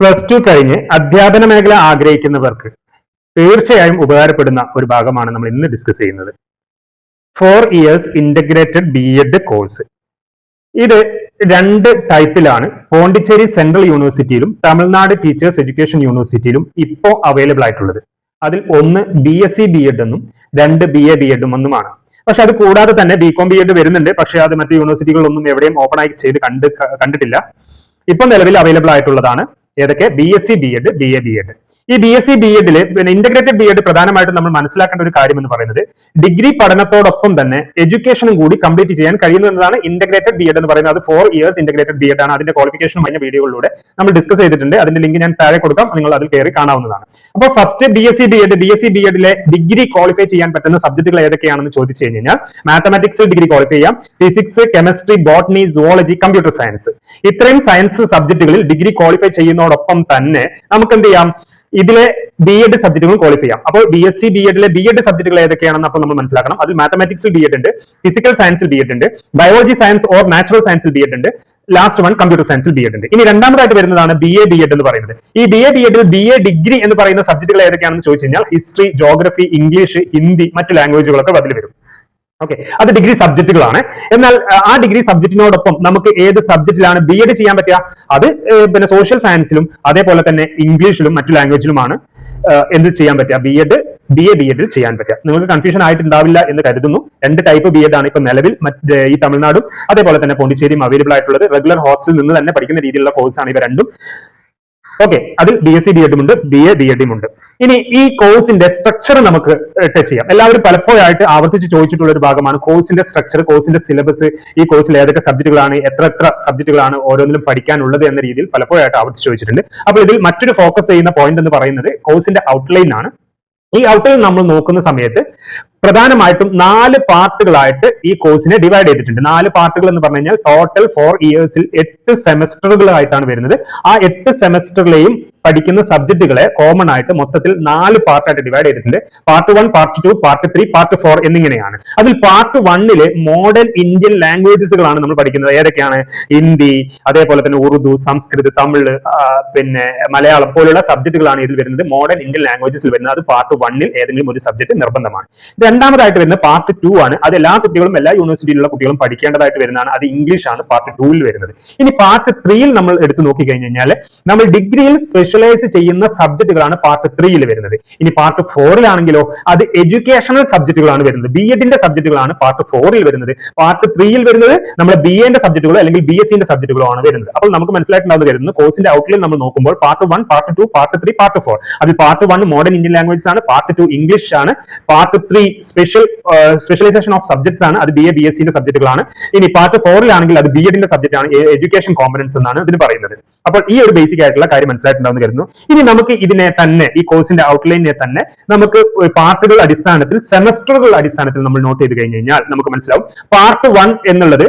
Plus two കഴിഞ്ഞ് അധ്യാപന മേഖല ആഗ്രഹിക്കുന്നവർക്ക് തീർച്ചയായും ഉപകാരപ്പെടുന്ന ഒരു ഭാഗമാണ് നമ്മൾ ഇന്ന് ഡിസ്കസ് ചെയ്യുന്നത്. Four years integrated B Ed course ഇത് രണ്ട് ടൈപ്പിലാണ് പോണ്ടിച്ചേരി സെൻട്രൽ യൂണിവേഴ്സിറ്റിയിലും തമിഴ്നാട് ടീച്ചേഴ്സ് എഡ്യൂക്കേഷൻ യൂണിവേഴ്സിറ്റിയിലും ഇപ്പോൾ അവൈലബിൾ ആയിട്ടുള്ളത്. അതിൽ ഒന്ന് B S C B Ed എന്നും രണ്ട് ബി എ ബി എഡും എന്നുമാണ്. പക്ഷെ അത് കൂടാതെ തന്നെ ബി കോം ബി എഡ് വരുന്നുണ്ട്. പക്ഷെ അത് മറ്റു യൂണിവേഴ്സിറ്റികളിലൊന്നും എവിടെയും ഓപ്പൺ ആയി ചെയ്ത് കണ്ട് കണ്ടിട്ടില്ല. ഇപ്പൊ നിലവിൽ അവൈലബിൾ ആയിട്ടുള്ളതാണ്. ഏതൊക്കെ? B S C B Ed B A B Ed ഈ ബി എസ് സി ബി എഡിൽ പിന്നെ ഇന്റഗ്രേറ്റഡ് ബി എഡ് പ്രധാനമായിട്ടും നമ്മൾ മനസ്സിലാക്കേണ്ട ഒരു കാര്യം എന്ന് പറയുന്നത് ഡിഗ്രി പഠനത്തോടൊപ്പം തന്നെ എഡ്യൂക്കേഷനും കൂടി കംപ്ലീറ്റ് ചെയ്യാൻ കഴിയുന്നു എന്നതാണ് ഇന്റഗ്രേറ്റഡ് ബി എഡ് എന്ന് പറയുന്നത്. അത് four years integrated B Ed ആണ്. അതിന്റെ ക്വാളിഫിക്കേഷൻ കഴിഞ്ഞ വീഡിയോകളിലൂടെ നമ്മൾ ഡിസ്കസ് ചെയ്തിട്ടുണ്ട്. അതിന്റെ ലിങ്ക് ഞാൻ താഴെ കൊടുക്കാം. നിങ്ങൾ അതിൽ കയറി കാണാവുന്നതാണ്. അപ്പോൾ first B S C B Ed B S C B എഡിലെ degree qualify ചെയ്യാൻ പറ്റുന്ന സബ്ജക്റ്റുകൾ ഏതൊക്കെയാണെന്ന് ചോദിച്ചു കഴിഞ്ഞാൽ മാത്തമാറ്റിക്സ് ഡിഗ്രി ക്വാളിഫൈ ചെയ്യാം. Physics chemistry botany zoology computer science ഇത്രയും സയൻസ് സബ്ജക്റ്റുകളിൽ ഡിഗ്രി ക്വാളിഫൈ ചെയ്യുന്നതോടൊപ്പം തന്നെ നമുക്ക് എന്ത് ചെയ്യാം? ഇതിലെ ബി എഡ് സബ്ജക്റ്റുകൾ ക്വാളിഫൈ ചെയ്യാം. അപ്പോൾ ബി എസ് സി ബി എഡിലെ ബി എഡ് സബ്ജക്റ്റുകൾ ഏതൊക്കെയാണെന്ന് അപ്പോൾ നമ്മൾ മനസ്സിലാക്കണം. അതിൽ മാത്തമാറ്റിക്സിൽ ബി എഡ് ഉണ്ട് ഫിസിക്കൽ സയൻസിൽ ബി എഡ് ഉണ്ട് ബയോളജി സയൻസ് ഓർ നാച്ചുറൽ സയൻസിൽ ബി എഡ് ഉണ്ട് ലാസ്റ്റ് വൺ കമ്പ്യൂട്ടർ സയൻസിൽ ബി എഡ് ഉണ്ട്. ഇനി രണ്ടാമതായിട്ട് വരുന്നതാണ് ബി എ ബി എഡ് എന്ന് പറയുന്നത്. ഈ ബി എ ബി എഡിൽ ബി എ ഡിഗ്രി എന്ന് പറയുന്ന സബ്ജക്റ്റുകൾ ഏതൊക്കെയാണെന്ന് ചോദിച്ചു കഴിഞ്ഞാൽ ഹിസ്റ്ററി ജോഗ്രഫി ഇംഗ്ലീഷ് ഹിന്ദി മറ്റു ലാംഗ്വേജുകളൊക്കെ അതിൽ വരും. ഓക്കെ അത് ഡിഗ്രി സബ്ജക്റ്റുകളാണ് എന്നാൽ ആ ഡിഗ്രി സബ്ജക്റ്റിനോടൊപ്പം നമുക്ക് ഏത് സബ്ജക്റ്റിലാണ് ബി എഡ് ചെയ്യാൻ പറ്റുക? അത് പിന്നെ സോഷ്യൽ സയൻസിലും അതേപോലെ തന്നെ ഇംഗ്ലീഷിലും മറ്റു ലാംഗ്വേജിലുമാണ് എന്ത് ചെയ്യാൻ പറ്റുക? B Ed B A B എഡിൽ ചെയ്യാൻ പറ്റുക. നിങ്ങൾക്ക് കൺഫ്യൂഷൻ ആയിട്ടുണ്ടാവില്ല എന്ന് കരുതുന്നു. രണ്ട് ടൈപ്പ് ബി എഡ് ആണ് ഇപ്പൊ നിലവിൽ ഈ തമിഴ്നാടും അതേപോലെ തന്നെ പോണ്ടിച്ചേരിയും അവൈലബിൾ ആയിട്ടുള്ളത്. റെഗുലർ ഹോസ്റ്റലിൽ നിന്ന് തന്നെ പഠിക്കുന്ന രീതിയിലുള്ള കോഴ്സാണ് ഇവ രണ്ടും. ഓക്കെ അത് ബി എസ് സി ഡി എഡും ഉണ്ട് ബി എ ബി എഡും ഉണ്ട്. ഇനി ഈ കോഴ്സിന്റെ സ്ട്രക്ചർ നമുക്ക് ടച്ച് ചെയ്യാം. എല്ലാവരും പലപ്പോഴായിട്ട് ആവർത്തിച്ച് ചോദിച്ചിട്ടുള്ള ഒരു ഭാഗമാണ് കോഴ്സിന്റെ സ്ട്രക്ചർ കോഴ്സിന്റെ സിലബസ് ഈ കോഴ്സിൽ ഏതൊക്കെ സബ്ജക്റ്റുകളാണ് എത്ര എത്ര സബ്ജക്റ്റുകളാണ് ഓരോന്നിലും പഠിക്കാനുള്ളത് എന്ന രീതിയിൽ പലപ്പോഴായിട്ട് ആവർത്തിച്ച് ചോദിച്ചിട്ടുണ്ട്. അപ്പോൾ ഇതിൽ മറ്റൊരു ഫോക്കസ് ചെയ്യുന്ന പോയിന്റ് എന്ന് പറയുന്നത് കോഴ്സിന്റെ ഔട്ട്ലൈൻ ആണ്. ഈ ഔട്ട്ലൈൻ നമ്മൾ നോക്കുന്ന സമയത്ത് പ്രധാനമായിട്ടും നാല് പാർട്ടുകളായിട്ട് ഈ കോഴ്സിനെ ഡിവൈഡ് ചെയ്തിട്ടുണ്ട്. നാല് പാർട്ടുകൾ എന്ന് പറഞ്ഞു കഴിഞ്ഞാൽ ടോട്ടൽ ഫോർ ഇയേഴ്സിൽ എട്ട് സെമസ്റ്ററുകളായിട്ടാണ് വരുന്നത്. ആ എട്ട് സെമസ്റ്ററിലെയും പഠിക്കുന്ന സബ്ജക്റ്റുകളെ കോമൺ ആയിട്ട് മൊത്തത്തിൽ നാല് പാർട്ടായിട്ട് ഡിവൈഡ് ചെയ്തിട്ടുണ്ട്. Part one part two part three part four എന്നിങ്ങനെയാണ്. അതിൽ പാർട്ട് വണ്ണിൽ മോഡേൺ ഇന്ത്യൻ ലാംഗ്വേജസുകളാണ് നമ്മൾ പഠിക്കുന്നത്. ഏതൊക്കെയാണ്? ഹിന്ദി അതേപോലെ തന്നെ ഉറുദു സംസ്കൃത് തമിഴ് പിന്നെ മലയാളം പോലുള്ള സബ്ജക്റ്റുകളാണ് ഇതിൽ വരുന്നത്. മോഡേൺ ഇന്ത്യൻ ലാംഗ്വേജസിൽ വരുന്നത്. അത് പാർട്ട് വണ്ണിൽ ഏതെങ്കിലും ഒരു സബ്ജക്ട് നിർബന്ധമാണ്. രണ്ടാമതായിട്ട് വരുന്ന പാർട്ട് ടു ആണ്. അത് എല്ലാ കുട്ടികളും എല്ലാ യൂണിവേഴ്സിറ്റിയിലുള്ള കുട്ടികളും പഠിക്കേണ്ടതായിട്ട് വരുന്നതാണ്. അത് ഇംഗ്ലീഷ് ആണ് പാർട്ട് ടൂവിൽ വരുന്നത്. ഇനി പാർട്ട് ത്രീയിൽ നമ്മൾ എടുത്തു നോക്കി കഴിഞ്ഞു കഴിഞ്ഞാൽ നമ്മൾ ഡിഗ്രിയിൽ സ്പെഷ്യലൈസ് ചെയ്യുന്ന സബ്ജക്റ്റുകളാണ് പാർട്ട് ത്രീയിൽ വരുന്നത്. ഇനി പാർട്ട് ഫോറിലാണെങ്കിലോ അത് എഡ്യൂക്കേഷണൽ സബ്ജക്റ്റുകളാണ് വരുന്നത്. ബി എഡിന്റെ സബ്ജക്റ്റുകളാണ് പാർട്ട് ഫോറിൽ വരുന്നത്. പാർട്ട് ത്രീയിൽ വരുന്നത് നമ്മൾ ബി എന്റെ സബ്ജക്റ്റുകളോ അല്ലെങ്കിൽ ബി എസ് സിന്റെ സബ്ജക്റ്റുകളോ ആണ് വരുന്നത്. അപ്പോൾ നമുക്ക് മനസ്സിലായിട്ടുണ്ടാവുന്ന വരുന്നത് കോഴ്സിന്റെ ഔട്ട്ലൈൻ നമ്മൾ നോക്കുമ്പോൾ part one part two part three part four അതിൽ part one modern Indian languages ആണ് പാർട്ട് ടു ഇംഗ്ലീഷ് ആണ് part three special specialization of subjects ആണ്. അത് ബി എ ബി എസ് സിന്റെ സബ്ജക്റ്റുകളാണ് ഇനി പാർട്ട് ഫോറിലാണെങ്കിൽ അത് ബി എഡിന്റെ സബ്ജക്ട് ആണ് എഡ്യൂക്കേഷൻ കോമ്പനൻസ് എന്നാണ് ഇതിന് പറയുന്നത്. അപ്പോൾ ഈ ഒരു ബേസിക് ആയിട്ടുള്ള കാര്യം മനസ്സിലായിട്ടുണ്ടാവുന്ന കരുതുന്നു. ഇനി നമുക്ക് ഇതിനെ തന്നെ ഈ കോഴ്സിന്റെ ഔട്ട്ലൈനെ തന്നെ നമുക്ക് പാർട്ടുകൾ അടിസ്ഥാനത്തിൽ സെമസ്റ്ററുകൾ അടിസ്ഥാനത്തിൽ നമ്മൾ നോട്ട് ചെയ്ത് കഴിഞ്ഞു കഴിഞ്ഞാൽ നമുക്ക് മനസ്സിലാവും. പാർട്ട് വൺ എന്നുള്ളത്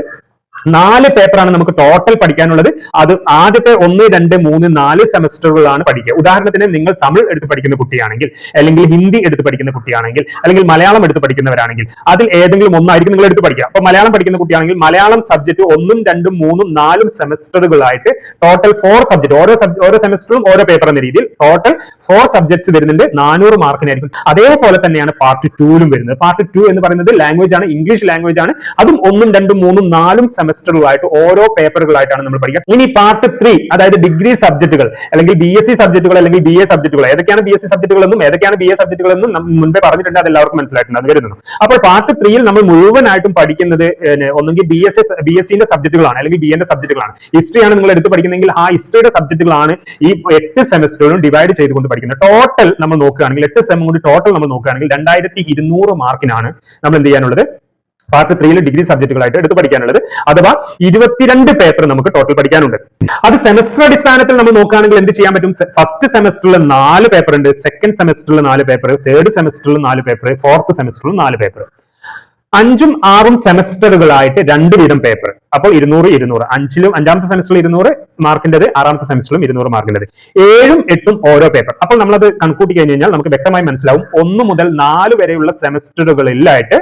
നാല് പേപ്പറാണ് നമുക്ക് ടോട്ടൽ പഠിക്കാനുള്ളത്. അത് ആദ്യത്തെ ഒന്ന് രണ്ട് മൂന്ന് നാല് സെമസ്റ്ററുകളാണ് പഠിക്കുക. ഉദാഹരണത്തിന് നിങ്ങൾ തമിഴ് എടുത്ത് പഠിക്കുന്ന കുട്ടിയാണെങ്കിൽ അല്ലെങ്കിൽ ഹിന്ദി എടുത്ത് പഠിക്കുന്ന കുട്ടിയാണെങ്കിൽ അല്ലെങ്കിൽ മലയാളം എടുത്ത് പഠിക്കുന്നവരാണെങ്കിൽ അതിൽ ഏതെങ്കിലും ഒന്നായിരിക്കും നിങ്ങൾ എടുത്ത് പഠിക്കുക. അപ്പൊ മലയാളം പഠിക്കുന്ന കുട്ടിയാണെങ്കിൽ മലയാളം സബ്ജക്ട് ഒന്നും രണ്ടും മൂന്നും നാലും സെമസ്റ്ററുകളായിട്ട് ടോട്ടൽ ഫോർ സബ്ജക്ട് ഓരോ ഓരോ സെമസ്റ്ററും ഓരോ പേപ്പർ എന്ന രീതിയിൽ ടോട്ടൽ ഫോർ സബ്ജക്ട്സ് വരുന്നുണ്ട്. നാനൂറ് മാർക്കിനായിരിക്കും അതേപോലെ തന്നെയാണ് പാർട്ട് ടൂലും വരുന്നത്. പാർട്ട് ടു എന്ന് പറയുന്നത് ലാംഗ്വേജ് ആണ് ഇംഗ്ലീഷ് ലാംഗ്വേജ് ആണ്. അതും ഒന്നും രണ്ടും മൂന്നും നാലും സെമസ്റ്ററുകളായിട്ട് ഓരോ പേപ്പറുകളായിട്ടാണ് നമ്മൾ പഠിക്കുക. ഇനി പാർട്ട് ത്രീ അതായത് ഡിഗ്രി സബ്ജക്റ്റുകൾ അല്ലെങ്കിൽ ബി എസ് സി സബ്ജക്റ്റുകൾ അല്ലെങ്കിൽ ബി എ സബ്ജക്റ്റുകൾ ഏതൊക്കെയാണ് ബി എസ് സി സബ്ജക്റ്റുകൾ എന്നും ഏതൊക്കെയാണ് ബി എ നമ്മൾ മുൻപേ പറഞ്ഞിട്ടുണ്ട് അത് എല്ലാവർക്കും മനസ്സിലായിട്ടുണ്ട് അത് കരുതുന്നു. അപ്പോൾ പാർട്ട് ത്രീയിൽ നമ്മൾ മുഴുവനായിട്ടും പഠിക്കുന്നത് ഒന്നെങ്കിൽ B S S B S സിന്റെ സബ്ജക്റ്റുകളാണ് അല്ലെങ്കിൽ ബി എന്റെ സബ്ജക്റ്റുകളാണ് ഹിസ്റ്ററിയാണ് നിങ്ങൾ എടുത്ത് പഠിക്കുന്നതെങ്കിൽ ആ ഹിസ്റ്ററിയുടെ സബ്ജക്റ്റുകളാണ് ഈ എട്ട് സെമസ്റ്ററുകളും ഡിവൈഡ് ചെയ്തുകൊണ്ട് പഠിക്കുന്നത്. ടോട്ടൽ നമ്മൾ നോക്കുകയാണെങ്കിൽ എട്ട് സെം കൊണ്ട് ടോട്ടൽ നമ്മൾ നോക്കുകയാണെങ്കിൽ രണ്ടായിരത്തി ഇരുന്നൂറ് മാർക്കിനാണ് നമ്മൾ എന്ത് ചെയ്യാനുള്ളത് പാർട്ട് ത്രീയിൽ ഡിഗ്രി സബ്ജക്റ്റുകളായിട്ട് എടുത്ത് പഠിക്കാനുള്ളത്. അഥവാ ഇരുപത്തിരണ്ട് പേപ്പർ നമുക്ക് ടോട്ടൽ പഠിക്കാനുണ്ട്. അത് സെമസ്റ്റർ അടിസ്ഥാനത്തിൽ നമ്മൾ നോക്കുകയാണെങ്കിൽ എന്ത് ചെയ്യാൻ പറ്റും? ഫസ്റ്റ് സെമസ്റ്ററിൽ നാല് പേപ്പർ ഉണ്ട്. സെക്കൻഡ് സെമസ്റ്ററിൽ നാല് പേപ്പർ തേർഡ് സെമസ്റ്ററിൽ നാല് പേപ്പർ ഫോർത്ത് സെമസ്റ്ററിൽ നാല് പേപ്പർ അഞ്ചും ആറും സെമസ്റ്ററുകളായിട്ട് രണ്ട് വീതം പേപ്പർ അപ്പോൾ ഇരുന്നൂറ് ഇരുന്നൂറ്. അഞ്ചിലും അഞ്ചാമത്തെ സെമസ്റ്ററിൽ ഇരുന്നൂറ് മാർക്കിന്റെത് ആറാമത്തെ സെമസ്റ്ററിലും ഇരുന്നൂറ് മാർക്കിന്റെത്. ഏഴും എട്ടും ഓരോ പേപ്പർ അപ്പോൾ നമ്മളത് കണക്കൂട്ടി കഴിഞ്ഞ് കഴിഞ്ഞാൽ നമുക്ക് വ്യക്തമായി മനസ്സിലാവും. ഒന്ന് മുതൽ നാല് വരെയുള്ള സെമസ്റ്ററുകളിലായിട്ട്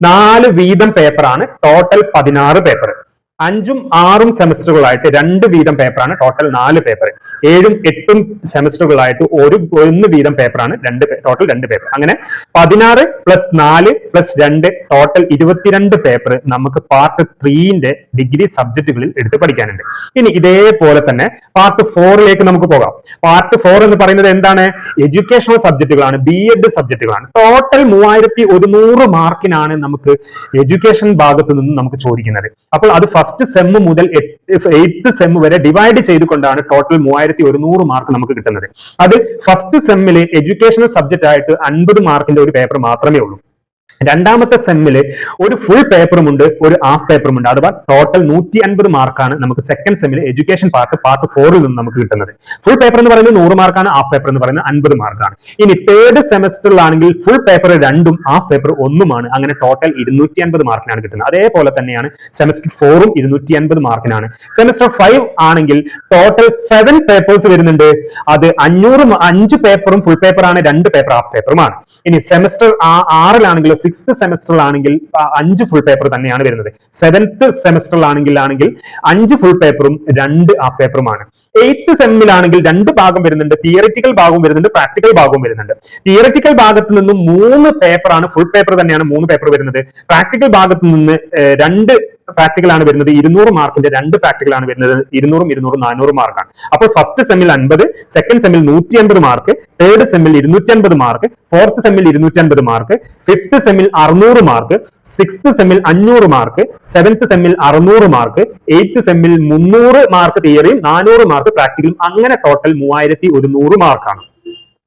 നാല് വീതം പേപ്പറാണ് ടോട്ടൽ പതിനാറ് പേപ്പർ അഞ്ചും ആറും സെമസ്റ്ററുകളായിട്ട് രണ്ട് വീതം പേപ്പറാണ്. ടോട്ടൽ നാല് പേപ്പർ ഏഴും എട്ടും സെമസ്റ്ററുകളായിട്ട് ഒരു ഒന്ന് വീതം പേപ്പറാണ്. രണ്ട് ടോട്ടൽ രണ്ട് പേപ്പർ അങ്ങനെ പതിനാറ് പ്ലസ് നാല് പ്ലസ് രണ്ട് ടോട്ടൽ ഇരുപത്തിരണ്ട് പേപ്പർ നമുക്ക് പാർട്ട് ത്രീന്റെ ഡിഗ്രി സബ്ജക്റ്റുകളിൽ എടുത്ത് പഠിക്കാനുണ്ട്. ഇനി ഇതേപോലെ തന്നെ പാർട്ട് ഫോറിലേക്ക് നമുക്ക് പോകാം. പാർട്ട് ഫോർ എന്ന് പറയുന്നത് എന്താണ്? എഡ്യൂക്കേഷണൽ സബ്ജക്റ്റുകളാണ് ബി എഡ് സബ്ജക്റ്റുകളാണ് ടോട്ടൽ മൂവായിരത്തി ഒരുന്നൂറ് മാർക്കിനാണ് നമുക്ക് എഡ്യൂക്കേഷൻ ഭാഗത്ത് നിന്ന് നമുക്ക് ചോദിക്കുന്നത്. അപ്പോൾ അത് സെം മുതൽ എയ്ത്ത് സെം വരെ ഡിവൈഡ് ചെയ്തുകൊണ്ടാണ് ടോട്ടൽ മൂവായിരത്തി ഒരുന്നൂറ് മാർക്ക് നമുക്ക് കിട്ടുന്നത്. അത് ഫസ്റ്റ് സെമ്മിലെ എഡ്യൂക്കേഷണൽ സബ്ജക്റ്റ് ആയിട്ട് അൻപത് മാർക്കിന്റെ ഒരു പേപ്പർ മാത്രമേ ഉള്ളൂ. രണ്ടാമത്തെ സെമ്മിൽ ഒരു ഫുൾ പേപ്പറും ഉണ്ട് ഒരു ഹാഫ് പേപ്പറും ഉണ്ട്. അഥവാ ടോട്ടൽ നൂറ്റി അൻപത് മാർക്കാണ് നമുക്ക് സെക്കൻഡ് സെമ്മിൽ എഡ്യൂക്കേഷൻ പാർട്ട് പാർട്ട് ഫോറിൽ നിന്ന് നമുക്ക് കിട്ടുന്നത്. ഫുൾ പേപ്പർ എന്ന് പറയുന്നത് നൂറ് മാർക്കാണ് ഹാഫ് പേപ്പർ എന്ന് പറയുന്നത് അൻപത് മാർക്കാണ് ഇനി തേർഡ് സെമസ്റ്ററിലാണെങ്കിൽ ഫുൾ പേപ്പർ രണ്ടും ഹാഫ് പേപ്പർ ഒന്നുമാണ്. അങ്ങനെ ടോട്ടൽ ഇരുന്നൂറ്റി അൻപത് മാർക്കിനാണ് കിട്ടുന്നത്. അതേപോലെ തന്നെയാണ് സെമസ്റ്റർ ഫോറും ഇരുന്നൂറ്റി അൻപത് മാർക്കിനാണ് സെമസ്റ്റർ ഫൈവ് ആണെങ്കിൽ ടോട്ടൽ സെവൻ പേപ്പേഴ്സ് വരുന്നുണ്ട്. അത് അഞ്ഞൂറ് അഞ്ച് പേപ്പറും ഫുൾ പേപ്പറാണ് രണ്ട് പേപ്പർ ഹാഫ് പേപ്പറുമാണ് ഇനി സെമസ്റ്റർ ആറിലാണെങ്കിലോ സിക്സ്ത് സെമസ്റ്ററിലാണെങ്കിൽ അഞ്ച് ഫുൾ പേപ്പർ തന്നെയാണ് വരുന്നത്. സെവൻത്ത് സെമസ്റ്ററിലാണെങ്കിൽ ആണെങ്കിൽ അഞ്ച് ഫുൾ പേപ്പറും രണ്ട് ആ പേപ്പറുമാണ് എയ്ത്ത് സെമ്മിലാണെങ്കിൽ രണ്ട് ഭാഗം വരുന്നുണ്ട്. തിയറിറ്റിക്കൽ ഭാഗവും വരുന്നുണ്ട്. പ്രാക്ടിക്കൽ ഭാഗവും വരുന്നുണ്ട്. തിയറിറ്റിക്കൽ ഭാഗത്ത് നിന്ന് മൂന്ന് പേപ്പറാണ് ഫുൾ പേപ്പർ തന്നെയാണ് മൂന്ന് പേപ്പർ വരുന്നത്. പ്രാക്ടിക്കൽ ഭാഗത്ത് നിന്ന് രണ്ട് പ്രാക്ടിക്കൽ ആണ് വരുന്നത് ഇരുന്നൂറ് മാർക്കിന്റെ രണ്ട് പ്രാക്ടിക്കൽ ആണ് വരുന്നത് ഇരുന്നൂറും ഇരുന്നൂറും നാനൂറ് മാർക്കാണ്. അപ്പോൾ ഫസ്റ്റ് സെമ്മിൽ അൻപത് സെക്കൻഡ് സെമ്മിൽ നൂറ്റി അൻപത് മാർക്ക് തേർഡ് സെമ്മിൽ ഇരുന്നൂറ്റി അൻപത് മാർക്ക് ഫോർത്ത് സെമ്മിൽ ഇരുന്നൂറ്റി അൻപത് മാർക്ക് ഫിഫ്ത്ത് സെമ്മിൽ അറുന്നൂറ് മാർക്ക് സിക്സ്ത് സെമ്മിൽ അഞ്ഞൂറ് മാർക്ക് സെവൻത്ത് സെമ്മിൽ അറുന്നൂറ് മാർക്ക് എയ്ത്ത് സെമ്മിൽ മുന്നൂറ് മാർക്ക് തിയറിയും നാനൂറ് മാർക്ക് പ്രാക്ടിക്കലും അങ്ങനെ ടോട്ടൽ മൂവായിരത്തി ഒരുന്നൂറ് മാർക്കാണ്.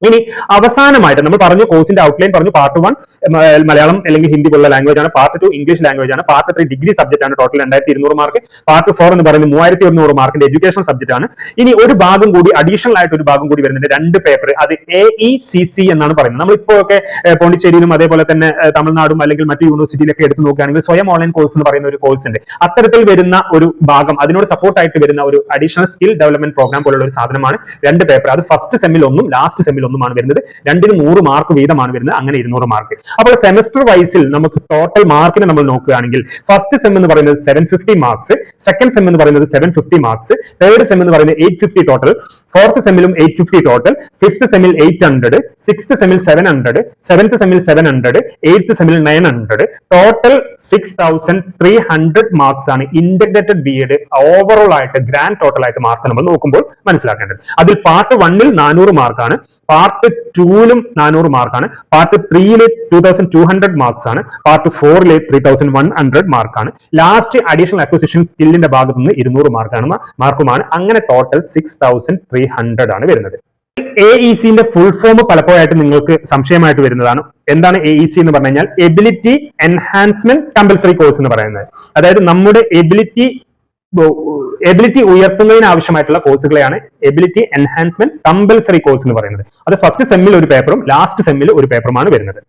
ഇനി അവസാനമായിട്ട് നമ്മൾ പറഞ്ഞു കോഴ്സിന്റെ ഔട്ട്ലൈൻ പറഞ്ഞു പാർട്ട് വൺ മലയാളം അല്ലെങ്കിൽ ഹിന്ദി പോലുള്ള ലാംഗ്വേജ് ആണ്. പാർട്ട് ടു ഇംഗ്ലീഷ് ലാംഗ്വേജ് ആണ്. പാർട്ട് ത്രീ ഡിഗ്രി സബ്ജക്ട് ആണ്. ടോട്ടൽ രണ്ടായിരത്തി ഇരുന്നൂറ് മാർക്ക് പാർട്ട് ഫോർ എന്ന് പറയുന്നത് മൂവായിരത്തി ഒരുന്നൂറ് മാർക്കിന്റെ എഡ്യൂക്കേഷൻ സബ്ജക്ട് ആണ്. ഇനി ഒരു ഭാഗം കൂടി അഡീഷണൽ ആയിട്ട് ഒരു ഭാഗം കൂടി വരുന്നുണ്ട്. രണ്ട് പേപ്പർ അത് എ ഇ സി സി എന്നാണ് പറയുന്നത്. നമ്മളിപ്പോ ഒക്കെ പോണ്ടിച്ചേരിയിലും അതേപോലെ തന്നെ തമിഴ്നാടും അല്ലെങ്കിൽ മറ്റു യൂണിവേഴ്സിറ്റിയിലൊക്കെ എടുത്തു നോക്കുകയാണെങ്കിൽ സ്വയം ഓൺലൈൻ കോഴ്സ് എന്ന് പറയുന്ന ഒരു കോഴ്സ് ഉണ്ട്. അത്തരത്തിൽ വരുന്ന ഒരു ഭാഗം അതിനോട് സപ്പോർട്ട് ആയിട്ട് വരുന്ന ഒരു അഡീഷണൽ സ്കിൽ ഡെവലപ്മെന്റ് പ്രോഗ്രാം പോലുള്ള ഒരു സാധനമാണ് രണ്ട് പേപ്പർ അത് ഫസ്റ്റ് സെമ്മിൽ ഒന്നും ലാസ്റ്റ് സെമ്മിൽ ഒന്നുമാണ് വരുന്നത്. രണ്ടിന് നൂറ് മാർക്ക് വീതമാണ് വരുന്നത്. അങ്ങനെ ഇരുന്നൂറ് മാർക്ക് അപ്പോൾ സെമസ്റ്റർ വൈസിൽ നമുക്ക് ടോട്ടൽ മാർക്കിനെ നമ്മൾ നോക്കുകയാണെങ്കിൽ ഫസ്റ്റ് സെം എന്ന് പറയുന്നത് seven fifty marks second sem എന്ന് പറയുന്നത് seven fifty marks third sem എന്ന് പറയുന്നത് എയ്റ്റ് ഫിഫ്റ്റി ടോട്ടൽ ഫോർത്ത് സെമ്മിലും എയ്റ്റ് ഫിഫ്റ്റി ടോട്ടൽ ഫിഫ്ത് സെമ്മിൽ എയ്റ്റ് ഹൺഡ്രഡ് സിക്സ്ത് സെമ്മിൽ സെവൻ ഹൺഡ്രഡ് സെവൻത്ത് സെമ്മിൽ seven hundred eighth സെമ്മിൽ nine hundred total six thousand three hundred marks ആണ് integrated B Ed overall ആയിട്ട് grand total ആയിട്ട് mark നമ്മൾ നോക്കുമ്പോൾ മനസ്സിലാക്കേണ്ടത്. അതിൽ പാർട്ട് വണ്ണിൽ നാനൂറ് മാർക്കാണ് പാർട്ട് ടൂവിലും നാനൂറ് മാർക്കാണ്. പാർട്ട് ത്രീയിൽ two thousand two hundred marks ആണ്. പാർട്ട് ഫോറിലെ ത്രീ തൗസൻഡ് വൺ ഹൺഡ്രഡ് മാർക്കാണ് ലാസ്റ്റ് അഡീഷണൽ അക്വസിഷൻ സ്കില്ലിന്റെ ഭാഗത്ത് നിന്ന് ഇരുന്നൂറ് മാർക്കാണ് മാർക്കുമാണ്. അങ്ങനെ total six thousand three hundred ആണ് വരുന്നത്. എ ഇ സിന്റെ ഫുൾ ഫോം പലപ്പോഴായിട്ട് നിങ്ങൾക്ക് സംശയമായിട്ട് വരുന്നതാണ്. എന്താണ് എ ഇ സി എന്ന് പറഞ്ഞു കഴിഞ്ഞാൽ എബിലിറ്റി എൻഹാൻസ്മെന്റ് കമ്പൽസറി കോഴ്സ് എന്ന് പറയുന്നത്. അതായത് നമ്മുടെ എബിലിറ്റി എബിലിറ്റി ഉയർത്തുന്നതിന് ആവശ്യമായിട്ടുള്ള കോഴ്സുകളെയാണ് എബിലിറ്റി എൻഹാൻസ്മെന്റ് കമ്പൽസറി കോഴ്സ് എന്ന് പറയുന്നത്. അത് ഫസ്റ്റ് സെമ്മിൽ ഒരു പേപ്പറും ലാസ്റ്റ് സെമ്മിൽ ഒരു പേപ്പറുമാണ് വരുന്നത്.